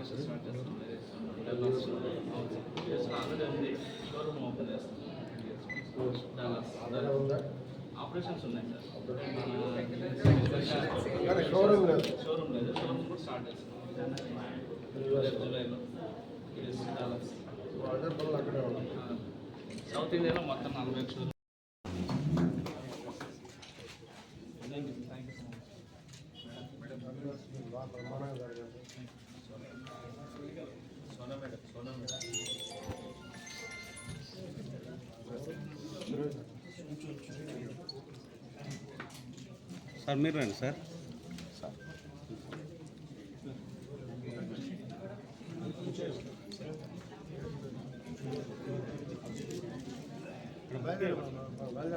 Branches start చేస్తాం Dallas already ఉంది showroom open చేస్తాం డల్లాస్ ఆపరేషన్స్ ఉన్నాయి సార్ షోరూమ్ లేదు షోరూమ్ లేదు షోరూమ్ కూడా స్టార్ట్ చేస్తాం జూలైలో డల్లాస్ అక్కడే ఉన్నాయి సౌత్ ఇండియాలో మొత్తం నలభై సార్ మీరు రండి సార్ మళ్ళీ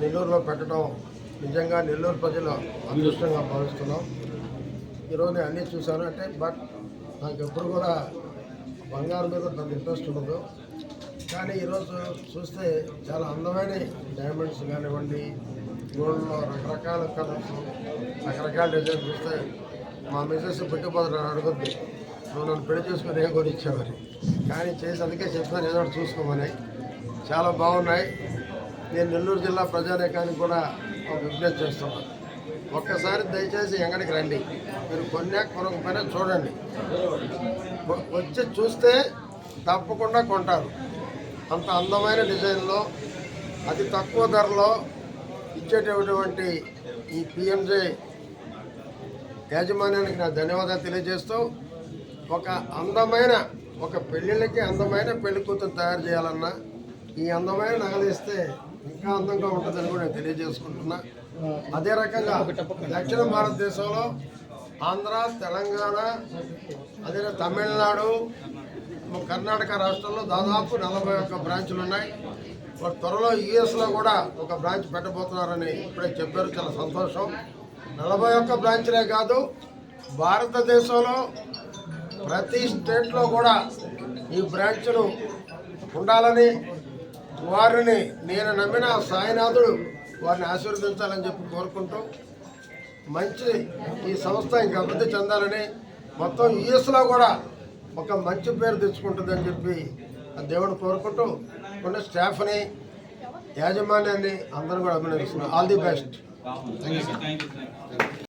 నెల్లూరులో పెట్టడం నిజంగా నెల్లూరు ప్రజలు అదృష్టంగా భావిస్తున్నాం. ఈరోజు నేను అన్నీ చూశాను అంటే బట్ నాకు ఎప్పుడు కూడా బంగారం మీద పెద్ద ఇంట్రెస్ట్ ఉండదు. కానీ ఈరోజు చూస్తే చాలా అందమైన డైమండ్స్ కానివ్వండి గోల్డ్లో రకరకాల కలర్స్ రకరకాల డిజైన్ చూస్తే మా మిసెస్ పెట్టుబడులు అడుగుద్ది. నువ్వు నన్ను పెళ్ళి చేసుకుని ఏ కొని ఇచ్చావని కానీ చేసి అందుకే చెప్పాను ఏదో చూసుకోమని. చాలా బాగున్నాయి. నేను నెల్లూరు జిల్లా ప్రజానేకానికి కూడా ఒక విజ్ఞప్తి చేస్తున్నాను ఒక్కసారి దయచేసి ఎంగడికి రండి. మీరు కొన్నాక కొనకపోయినా చూడండి. వచ్చి చూస్తే తప్పకుండా కొంటారు. అంత అందమైన డిజైన్లో అతి తక్కువ ధరలో ఇచ్చేటటువంటి ఈ పిఎంజే యాజమాన్యానికి నా ధన్యవాదాలు తెలియజేస్తూ ఒక అందమైన ఒక పెళ్ళిళ్ళకి అందమైన పెళ్ళి కూతురు తయారు చేయాలన్నా ఈ అందమైన నగలు ఇస్తే ఇంకా అందంగా ఉంటుందని కూడా నేను తెలియజేసుకుంటున్నా. అదే రకంగా దక్షిణ భారతదేశంలో ఆంధ్ర తెలంగాణ అదే తమిళనాడు కర్ణాటక రాష్ట్రంలో దాదాపు నలభై ఒక్క బ్రాంచులు ఉన్నాయి. మరి త్వరలో యుఎస్లో కూడా ఒక బ్రాంచ్ పెట్టబోతున్నారని ఇప్పుడే చెప్పారు. చాలా సంతోషం. నలభై ఒక్క బ్రాంచ్లే కాదు భారతదేశంలో ప్రతి స్టేట్లో కూడా ఈ బ్రాంచ్లు ఉండాలని వారిని నేను నమ్మిన సాయినాథుడు వారిని ఆశీర్వదించాలని చెప్పి కోరుకుంటూ మంచి ఈ సంస్థ ఇంకా అభివృద్ధి చెందాలని మొత్తం యుఎస్లో కూడా ఒక మంచి పేరు తెచ్చుకుంటుందని చెప్పి ఆ దేవుడు కోరుకుంటూ కొన్ని స్టాఫ్ని యాజమాన్యాన్ని అందరూ కూడా అభినందిస్తున్నాను ఆల్ ది బెస్ట్